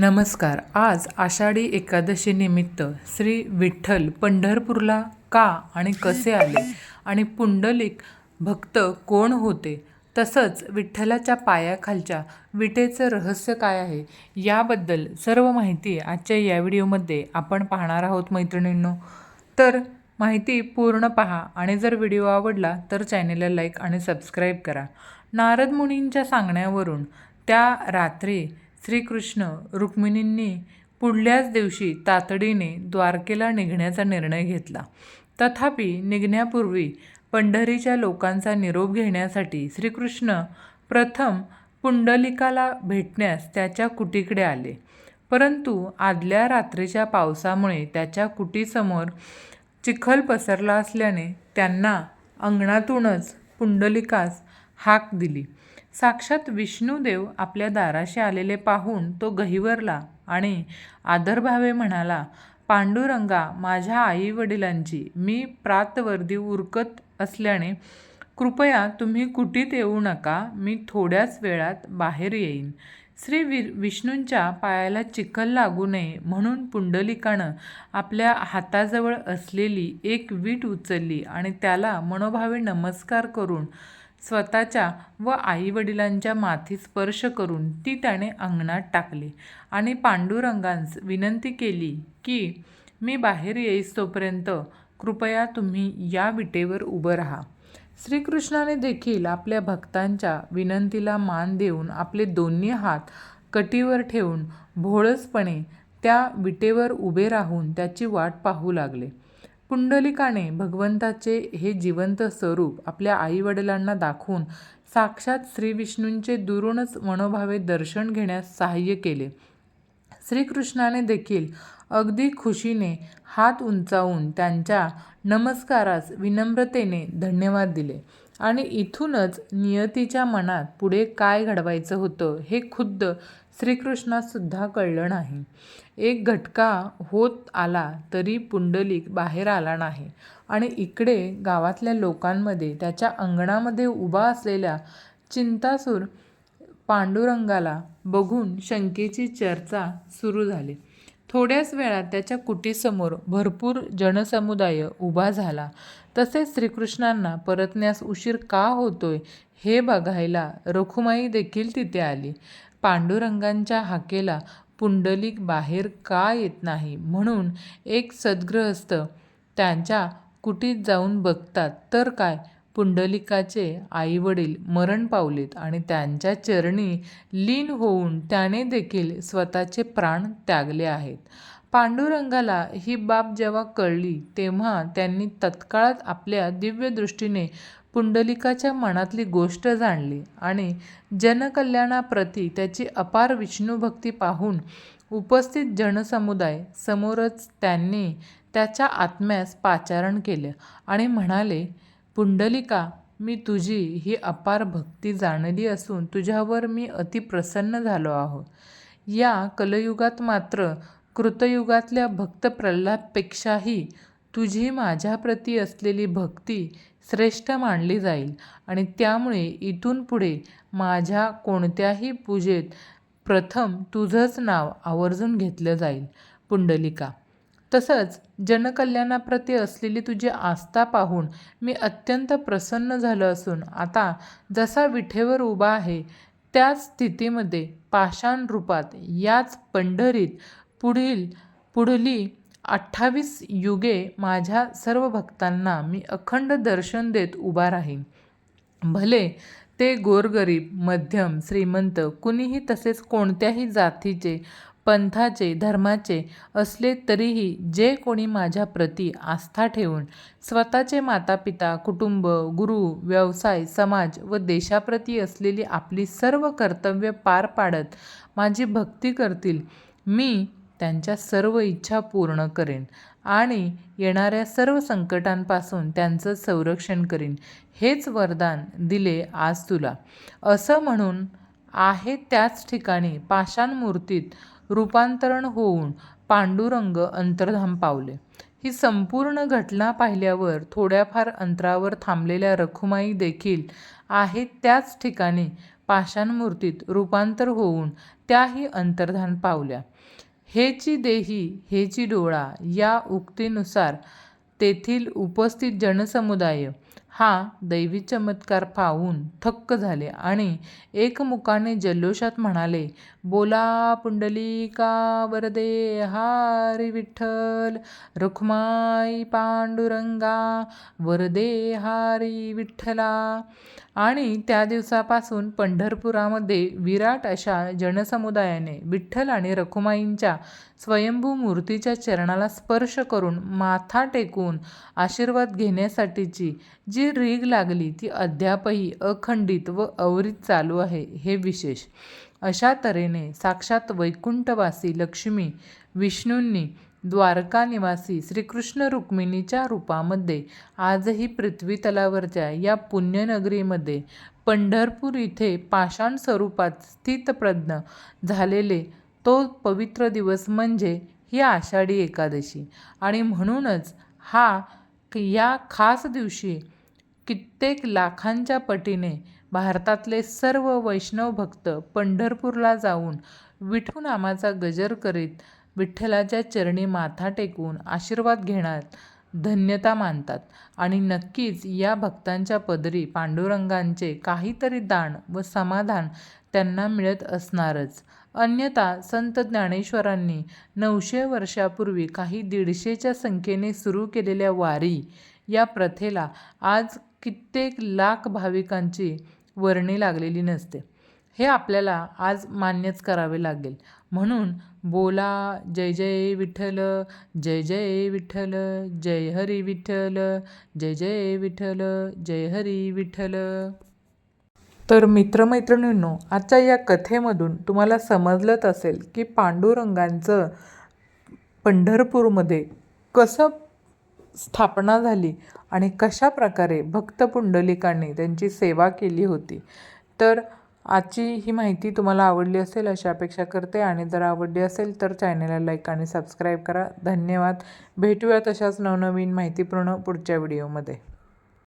नमस्कार. आज आषाढी एकादशीनिमित्त श्री विठ्ठल पंढरपूरला का आणि कसे आले आणि पुंडलिक भक्त कोण होते? तसंच विठ्ठलाच्या पायाखालच्या विटेचं रहस्य काय आहे? याबद्दल सर्व माहिती आजच्या या व्हिडिओमध्ये आपण पाहणार आहोत मैत्रिणींनो. तर माहिती पूर्ण पहा आणि जर व्हिडिओ आवडला तर चॅनेलला लाईक आणि सबस्क्राईब करा. नारद मुनींच्या सांगण्यावरून त्या रात्री श्रीकृष्ण रुक्मिणींनी पुढल्याच दिवशी तातडीने द्वारकेला निघण्याचा निर्णय घेतला. तथापि निघण्यापूर्वी पंढरीच्या लोकांचा निरोप घेण्यासाठी श्रीकृष्ण प्रथम पुंडलिकाला भेटण्यास त्याच्या कुटीकडे आले. परंतु आदल्या रात्रीच्या पावसामुळे त्याच्या कुटीसमोर चिखल पसरला असल्याने त्यांना अंगणातूनच पुंडलिकास हाक दिली. साक्षात विष्णुदेव आपल्या दाराशी आलेले पाहून तो गहिवरला आणि आदरभावे म्हणाला पांडुरंगा माझ्या आई वडिलांची मी प्रातवर्दी उरकत असल्याने कृपया तुम्ही कुटीत येऊ नका मी थोड्याच वेळात बाहेर येईन. श्री वि विष्णूंच्या पायाला चिखल लागू नये म्हणून पुंडलिकानं आपल्या हाताजवळ असलेली एक वीट उचलली आणि त्याला मनोभावे नमस्कार करून स्वतःच्या व आईवडिलांच्या माथी स्पर्श करून ती त्याने अंगणात टाकली आणि पांडुरंगांस विनंती केली की मी बाहेर येईस तोपर्यंत कृपया तुम्ही या विटेवर उभं राहा. श्रीकृष्णाने देखील आपल्या भक्तांच्या विनंतीला मान देऊन आपले दोन्ही हात कटीवर ठेवून भोळसपणे त्या विटेवर उभे राहून त्याची वाट पाहू लागले. पुंडलिकाने भगवंताचे हे जिवंत स्वरूप आपल्या आईवडिलांना दाखवून साक्षात श्रीविष्णूंचे दुरूनच मनोभावे दर्शन घेण्यास सहाय्य केले. श्रीकृष्णाने देखील अगदी खुशीने हात उंचावून त्यांच्या नमस्कारास विनम्रतेने धन्यवाद दिले आणि इथूनच नियतीच्या मनात पुढे काय घडवायचं होतं हे खुद्द श्रीकृष्णासुद्धा कळलं नाही. एक घटका होत आला तरी पुंडलिक बाहेर आला नाही. आणि इकडे गावातल्या लोकांमध्ये त्याच्या अंगणामध्ये उभा असलेल्या चिंतासूर पांडुरंगाला बघून शंकेची चर्चा सुरू झाली. थोड्याच वेळात त्याच्या कुटीसमोर भरपूर जनसमुदाय उभा झाला. तसेच श्रीकृष्णांना परतण्यास उशीर का होतोय हे बघायला रखुमाई देखील तिथे आली. पांडुरंगांच्या हाकेला पुंडलिक बाहेर का येत नाही? म्हणून एक सद्गृहस्थ त्यांच्या कुटीत जाऊन बघतात. तर काय? पुंडलिकाचे आईवडील मरण पावलेत आणि त्यांच्या चरणी लीन होऊन त्याने देखील स्वतःचे प्राण त्यागले आहेत. पांडुरंगाला ही बाब जेव्हा कळली तेव्हा त्यांनी तत्काळात आपल्या दिव्यदृष्टीने पुंडलिकाच्या मनातली गोष्ट जाणली आणि जनकल्याणाप्रती त्याची अपार विष्णुभक्ती पाहून उपस्थित जनसमुदाय समोरच त्यांनी त्याच्या आत्म्यास पाचारण केलं आणि म्हणाले पुंडलिका मी तुझी ही अपार भक्ती जाणली असून तुझ्यावर मी अतिप्रसन्न झालो आहो. या कलयुगात मात्र कृतयुगातल्या भक्त प्रल्हादपेक्षाही तुझी माझ्याप्रती असलेली भक्ती श्रेष्ठ मानली जाईल. आणि त्यामुळे इथून पुढे माझ्या कोणत्याही पूजेत प्रथम तुझंच नाव आवर्जून घेतलं जाईल पुंडलिका. तसंच जनकल्याणाप्रती असलेली तुझी आस्था पाहून मी अत्यंत प्रसन्न झालो असून आता जसा विठेवर उभा आहे त्याच स्थितीमध्ये पाषाण रूपात याच पंढरीत पुढील पुढली अठ्ठावीस युगे माझ्या सर्व भक्तांना मी अखंड दर्शन देत उभा राहीन. भले ते गोरगरीब मध्यम श्रीमंत कुणीही तसेच कोणत्याही जातीचे पंथाचे धर्माचे असले तरीही जे कोणी माझ्या प्रती आस्था ठेवून स्वतःचे मातापिता कुटुंब गुरु व्यवसाय समाज व देशाप्रती असलेली आपली सर्व कर्तव्य पार पाडत माझी भक्ती करतील मी त्यांच्या सर्व इच्छा पूर्ण करेन आणि येणाऱ्या सर्व संकटांपासून त्यांचं संरक्षण करीन. हेच वरदान दिले आज तुला. असं म्हणून आहे त्याच ठिकाणी पाषाण मूर्तीत रूपांतरण होऊन पांडुरंग अंतर्धाम पावले. ही संपूर्ण घटना पाहिल्यावर थोड्याफार अंतरावर थांबलेल्या रखुमाई देखील आहे त्याच ठिकाणी पाषाणमूर्तीत रूपांतर होऊन त्याही अंतर्धान पावल्या. हेची देही हेची डोळा या उक्तीनुसार तेथील उपस्थित जनसमुदाय हा दैवी चमत्कार पाहून थक्क झाले आणि एकमुखाने जल्लोषात म्हणाले बोला पुंडलिका वरदे हारी विठ्ठल रुखमाई पांडुरंगा वरदे हारी विठ्ठला. आणि त्या दिवसापासून पंढरपुरामध्ये विराट अशा जनसमुदायाने विठ्ठल आणि रखुमाईंच्या स्वयंभू मूर्तीच्या चरणाला स्पर्श करून माथा टेकून आशीर्वाद घेण्यासाठीची जी रीग लागली ती अद्यापही अखंडित व अवरीत चालू आहे हे विशेष. अशा तऱ्हेने साक्षात वैकुंठवासी लक्ष्मी विष्णूंनी द्वारका निवासी श्रीकृष्ण रुक्मिणीच्या रूपामध्ये आजही पृथ्वी तलावरच्या या पुण्यनगरीमध्ये पंढरपूर इथे पाषाण स्वरूपात स्थितप्रज्ञ झालेले तो पवित्र दिवस म्हणजे ही आषाढी एकादशी. आणि म्हणूनच हा या खास दिवशी कित्येक लाखांच्या पटीने भारतातले सर्व वैष्णव भक्त पंढरपूरला जाऊन विठू नामाचा गजर करीत विठ्ठलाच्या चरणी माथा टेकून आशीर्वाद घेण्यात धन्यता मानतात. आणि नक्कीच या भक्तांच्या पदरी पांडुरंगांचे काहीतरी दान व समाधान त्यांना मिळत असणारच. अन्यथा संत ज्ञानेश्वरांनी नऊशे वर्षापूर्वी काही दीडशेच्या संख्येने सुरू केलेल्या वारी या प्रथेला आज कित्येक लाख भाविकांची वर्णी लागलेली नसते. हे आपल्याला आज मान्यच करावे लागेल. म्हणून बोला जय जय विठ्ठल जय जय विठ्ठल जय हरी विठ्ठल जय जय विठ्ठल जय हरी विठ्ठल. तर मित्रमैत्रिणींनो आजच्या या कथेमधून तुम्हाला समजलंच असेल की पांडुरंगांचं पंढरपूरमध्ये कसं स्थापना झाली आणि कशा प्रकारे भक्त पुंडलिकांनी त्यांची सेवा केली होती. तर आजची ही माहिती तुम्हाला आवडली असेल अशी अपेक्षा करते आणि जर आवडली असेल तर चॅनलला लाईक आणि सबस्क्राईब करा. धन्यवाद. भेटूयात अशाच नवनवीन माहितीपूर्ण पुढच्या व्हिडिओमध्ये.